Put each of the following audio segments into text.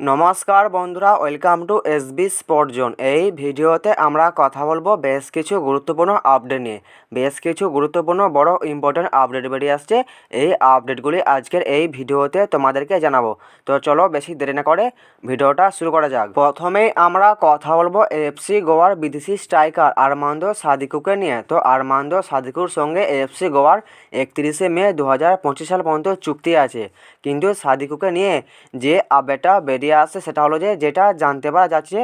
নমস্কার বন্ধুরা welcome to SB sport zone এই ভিডিওতে আমরা কথা বলব বেশ কিছু গুরুত্বপূর্ণ আপডেট নিয়ে। বেশ কিছু গুরুত্বপূর্ণ বড় ইম্পর্টেন্ট আপডেট বেরিয়ে আসছে। এই আপডেটগুলি আজকের এই ভিডিওতে তোমাদেরকে জানাব। তো চলো বেশি দেরি না করে ভিডিওটা শুরু করা যাক। প্রথমেই আমরা কথা বলব এফসি গোয়ার বিদেশি স্ট্রাইকার আরমান্দো সাদিকুকে নিয়ে। তো আরমান্দো সাদিকুর সঙ্গে এফসি গোয়ার একত্রিশে মে দু হাজার পঁচিশ সাল পর্যন্ত চুক্তি আছে। কিন্তু সাদিকুকে নিয়ে যে আপডেটটা বেরিয়ে আসছে সেটা হলো যে যেটা জানতে পারা যাচ্ছে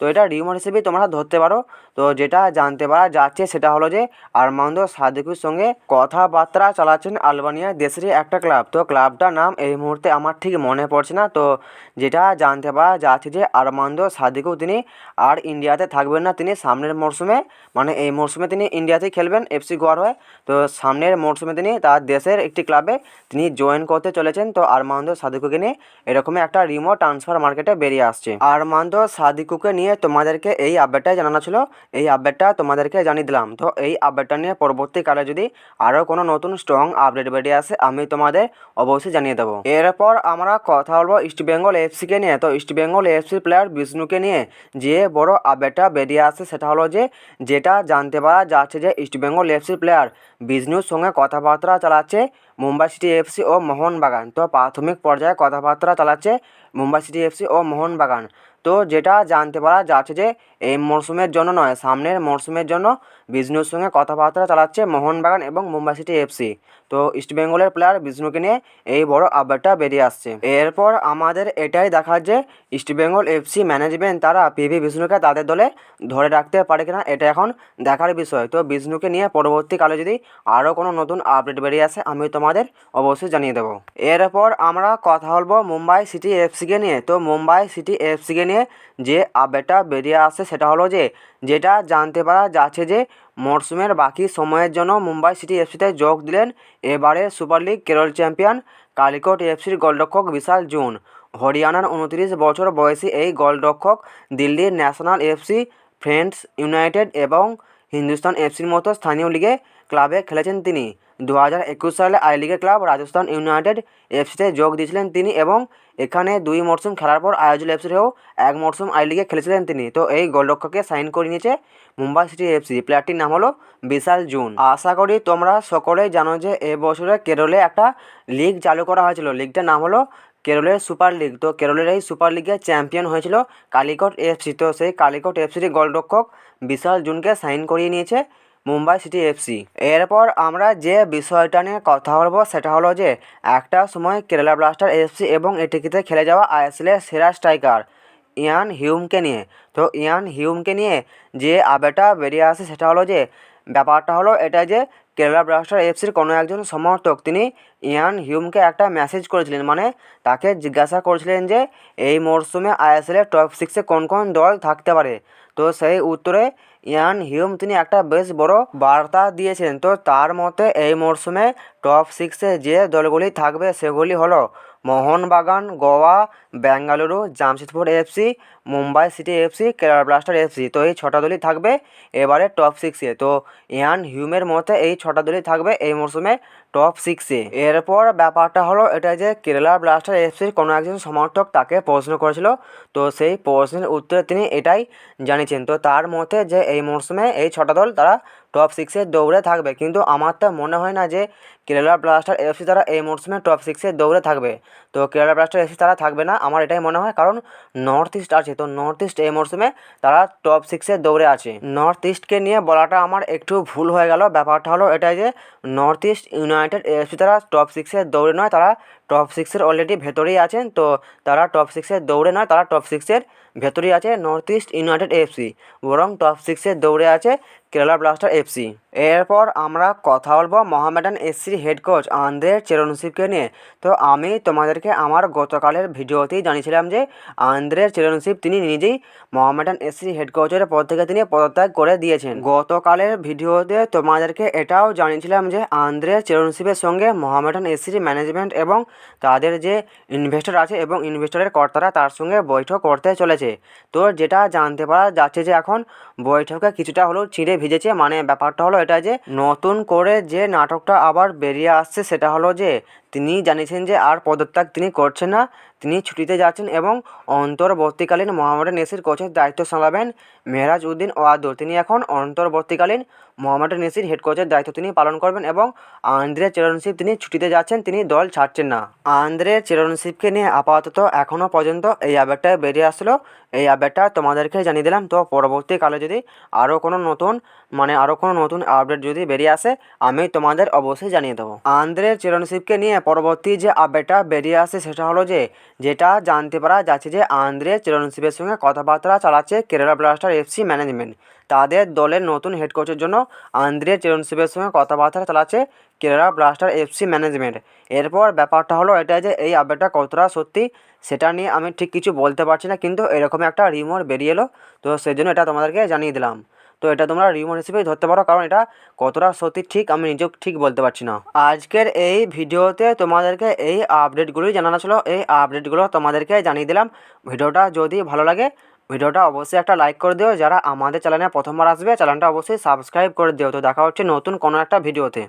তো এটা রিউমার হিসেবেই তোমরা ধরতে পারো। তো যেটা জানতে পারা যাচ্ছে সেটা হলো যে আরমান্দো সাদিকুর সঙ্গে কথাবার্তা চালাচ্ছেন আলবানিয়া দেশেরই একটা ক্লাব তো ক্লাবটার নাম এই মুহূর্তে আমার ঠিক মনে পড়ছে না। তো যেটা জানতে পারা যাচ্ছে যে আরমান্দো সাদিকু তিনি আর ইন্ডিয়াতে থাকবেন না। তিনি সামনের মরশুমে মানে এই মরশুমে তিনি ইন্ডিয়াতেই খেলবেন এফসি গোয়ার হয়ে। তো সামনের মরশুমে তিনি তার দেশের একটি ক্লাবে তিনি জয়েন করতে চলেছেন। তো আরমান্দো সাদিকুকে নিয়ে এরকমই একটা রিমোট ট্রান্সফার মার্কেটে বেরিয়ে আসছে। আরমান্দো সাদিকুকে নিয়ে তোমাদেরকে এই আপডেটটাই জানানো ছিল। এই আপডেটটা তোমাদেরকে জানিয়ে দিলাম। তো এই আপডেটটা নিয়ে পরবর্তীকালে যদি আরও কোনো নতুন স্ট্রং আপডেট বেরিয়ে আসে, আমি তোমাদের অবশ্যই জানিয়ে দেবো। এরপর আমরা কথা বলব ইস্ট বেঙ্গল এফসিকে নিয়ে। তো ইস্ট বেঙ্গল এফসির প্লেয়ার বিষ্ণুকে নিয়ে যে বড় আপডেটটা বেরিয়ে আসে, সেটা হলো যে, যেটা জানতে পারা যাচ্ছে যে ইস্ট বেঙ্গল এফসির প্লেয়ার বিষ্ণুর সঙ্গে কথাবার্তা চালাচ্ছে মুম্বাই সিটি এফসি ও মোহনবাগান। তো প্রাথমিক পর্যায়ে কথাবার্তা চালাচ্ছে মুম্বাই সিটি এফসি ও মোহনবাগান। তো যেটা জানতে পারা যাচ্ছে যে এই মরশুমের জন্য নয়, সামনের মরশুমের জন্য বিষ্ণুর সঙ্গে কথাবার্তা চালাচ্ছে মোহনবাগান এবং মুম্বাই সিটি এফসি তো ইস্টবেঙ্গলের প্লেয়ার বিষ্ণুকে নিয়ে এই বড় আপডেটটা বেরিয়ে আসছে। এরপর আমাদের এটাই দেখা যে ইস্টবেঙ্গল এফসি ম্যানেজমেন্ট তারা পিভি বিষ্ণুকে তাদের দলে ধরে রাখতে পারে কিনা, এটা এখন দেখার বিষয়। তো বিষ্ণুকে নিয়ে পরবর্তীকালে যদি আরও কোনো নতুন আপডেট বেরিয়ে আসে, আমি তোমাদের অবশ্যই জানিয়ে দেবো। এরপর আমরা কথা বলব মুম্বাই সিটি এফসিকে নিয়ে। তো মুম্বাই সিটি এফসিকে নিয়ে যে আপডেটটা বেরিয়ে আসছে সেটা হলো যে, যেটা জানতে পারা যাচ্ছে যে মরশুমের বাকি সময়ের জন্য মুম্বাই সিটি এফসিতে যোগ দিলেন এবারের super league Kerala champion Calicut এফসির গোলরক্ষক বিশাল জুন। হরিয়ানার উনত্রিশ বছর বয়সী এই গোলরক্ষক দিল্লির ন্যাশনাল এফসি, ফ্রেন্ডস ইউনাইটেড এবং হিন্দুস্তান এফসির মতো স্থানীয় লিগে ক্লাবে খেলেছেন তিনি। দু হাজার একুশ সালে আই লিগের ক্লাব রাজস্থান ইউনাইটেড এফসিতে যোগ দিয়েছিলেন তিনি এবং এখানে দুই মরশুম খেলার পর আয়োজল এফসির হয়েও এক মরশুম আই লিগে খেলেছিলেন তিনি। তো এই গোলরক্ষককে সাইন করে নিয়েছে মুম্বাই সিটি এফসি। প্লেয়ারটির নাম হলো বিশাল জুন। আশা করি তোমরা সকলেই জানো যে এবছরে কেরলে একটা লিগ চালু করা হয়েছিল। লিগটার নাম হলো কেরলের সুপার লিগ। তো কেরলের এই সুপার লিগে চ্যাম্পিয়ন হয়েছিল কালিকট এফসি। তো সেই কালিকট এফসির গোলরক্ষক বিশাল জুনকে সাইন করিয়ে নিয়েছে মুম্বাই সিটি এফসি এরপর আমরা যে বিষয়টা নিয়ে কথা বলব সেটা হলো যে, একটা সময় কেরালা ব্লাস্টার এফসি এবং এটিকিতে খেলে যাওয়া আইএসএলের সেরা স্ট্রাইকার ইয়ান হিউমকে নিয়ে। তো ইয়ান হিউমকে নিয়ে যে আবেটা বেরিয়ে আসে সেটা হলো যে, ব্যাপারটা হলো এটা যে কেরালা ব্লাস্টার এফসির কোনো একজন সমর্থক। তিনি ইয়ান হিউমকে একটা মেসেজ করেছিলেন মানে তাকে জিজ্ঞাসা করেছিলেন যে, এই মরশুমে আইএসএলের টপ সিক্সে কোন কোন দল থাকতে পারে? তো সেই উত্তরে ইয়ান হিউম তিনি একটা বেশ বড় বার্তা দিয়েছিলেন। তো তার মতে, এই মরশুমে টপ সিক্সে যে দলগুলি থাকবে, সেগুলি হলো Mohun Bagan, Goa, Bengaluru, Jamshedpur FC Mumbai city FC Kerala blaster FC তো এই ছটা দলই থাকবে এবারে টপ সিক্সে তো ইয়ান হিউমের মতে এই ছটা দলই থাকবে এই মরশুমে টপ সিক্সে এরপর ব্যাপারটা হলো এটা যে কেরালা ব্লাস্টার এফসির কোনো একজন সমর্থক তাকে প্রশ্ন করেছিল। তো সেই প্রশ্নের উত্তরে তিনি এটাই জানিয়েছেন। তো তার মতে যে এই মরশুমে এই ছটা দল তারা টপ সিক্সে দৌড়ে থাকবে। কিন্তু আমার তো মনে হয় না যে কেরালা ব্লাস্টার এফসি তারা এই মরশুমে টপ সিক্সে দৌড়ে থাকবে। তো কেরালা ব্লাস্টার এসে তারা থাকবে না, আমার এটাই মনে হয়। কারণ নর্থ ইস্ট আছে, তো নর্থ ইস্ট এই মরশুমে তারা টপ সিক্সে দৌড়ে আছে। নর্থ ইস্টকে নিয়ে বলাটা আমার একটু ভুল হয়ে গেল। ব্যাপারটা হলো এটাই যে নর্থ ইস্ট ইউনাইটেড এফসি তারা টপ সিক্সে দৌড়ে নয়, তারা টপ সিক্সের অলরেডি ভেতরেই আছেন। তো তারা টপ সিক্সের দৌড়ে নয়, তারা টপ সিক্সের ভেতরেই আছে নর্থ ইস্ট ইউনাইটেড এফসি বরং টপ সিক্সের দৌড়ে আছে কেরালা ব্লাস্টার এফসি এরপর আমরা কথা বলব মোহামেডান এসসির হেড কোচ আন্দ্রে চেরনশিপকে নিয়ে। তো আমি তোমাদেরকে আমার গতকালের ভিডিওতেই জানিয়েছিলাম যে আন্দ্রে চেরনশিপ তিনি নিজেই মোহামেডান এসসির হেড কোচের পদ থেকে তিনি পদত্যাগ করে দিয়েছেন। গতকালের ভিডিওতে তোমাদেরকে এটাও জানিয়েছিলাম যে আন্দ্রে চেরনশিপের সঙ্গে মোহামেডান এসসির ম্যানেজমেন্ট এবং তাদের যে ইনভেস্টর আছে এবং ইনভেস্টরের কর্তারা তার সঙ্গে বৈঠক করতে চলেছে। তো যেটা জানতে পারা যাচ্ছে যে এখন বৈঠকে কিছুটা হলেও ছিঁড়ে ভিজেছে। মানে ব্যাপারটা হলো এটা যে নতুন করে যে নাটকটা আবার বেরিয়ে আসছে, সেটা হলো যে তিনি জানিয়েছেন যে আর পদত্যাগ তিনি করছেন না, তিনি ছুটিতে যাচ্ছেন এবং অন্তর্বর্তীকালীন মোহামেডান এসির কোচের দায়িত্ব সামলাবেন। মেহরাজ উদ্দিন ওয়াদুর, তিনি এখন অন্তর্বর্তীকালীন মোহামেডান এসির হেড কোচের দায়িত্ব তিনি পালন করবেন এবং আন্দ্রে চেরনশিপ তিনি ছুটিতে যাচ্ছেন, তিনি দল ছাড়ছেন না। আন্দ্রে চেরনশিপকে নিয়ে আপাতত এখনও পর্যন্ত এই আপডেটটা বেরিয়ে আসলো। এই আপডেটটা তোমাদেরকে জানিয়ে দিলাম। তো পরবর্তীকালে যদি আরও কোনো নতুন মানে আরও কোনো নতুন আপডেট যদি বেরিয়ে আসে, আমি তোমাদের অবশ্যই জানিয়ে দেবো। আন্দ্রে চিরনশিপকে নিয়ে পরবর্তী যে আপডেটটা বেরিয়ে আসে সেটা হলো যে, যেটা জানতে পারা যাচ্ছে যে আন্দ্রে চিরনশিপের সঙ্গে কথাবার্তা চালাচ্ছে কেরালা ব্লাস্টার এফসি ম্যানেজমেন্ট তাদের দলের নতুন হেড কোচের জন্য আন্দ্রে চিরনশিপের সঙ্গে কথাবার্তা চালাচ্ছে কেরালা ব্লাস্টার এফসি ম্যানেজমেন্ট এরপর ব্যাপারটা হলো এটা যে, এই আপডেটটা কতটা সত্যি সেটা নিয়ে আমি ঠিক কিছু বলতে পারছি না, কিন্তু এরকম একটা রিমোর বেরিয়ে এলো। তো সেই জন্য এটা তোমাদেরকে জানিয়ে দিলাম। তো এটা তোমরা রিমোট হিসেবেই ধরতে পারো, কারণ এটা কতটা সত্যি ঠিক আমি নিজেও ঠিক বলতে পারছি না। আজকের এই ভিডিওতে তোমাদেরকে এই আপডেটগুলোই জানানো ছিল। এই আপডেটগুলো তোমাদেরকে জানিয়ে দিলাম। ভিডিওটা যদি ভালো লাগে, ভিডিওটা অবশ্যই একটা লাইক করে দিও। যারা আমাদের চ্যানেলে প্রথমবার আসবে চ্যানেলটা অবশ্যই সাবস্ক্রাইব করে দিও। তো দেখা হচ্ছে নতুন কোনো একটা ভিডিওতে।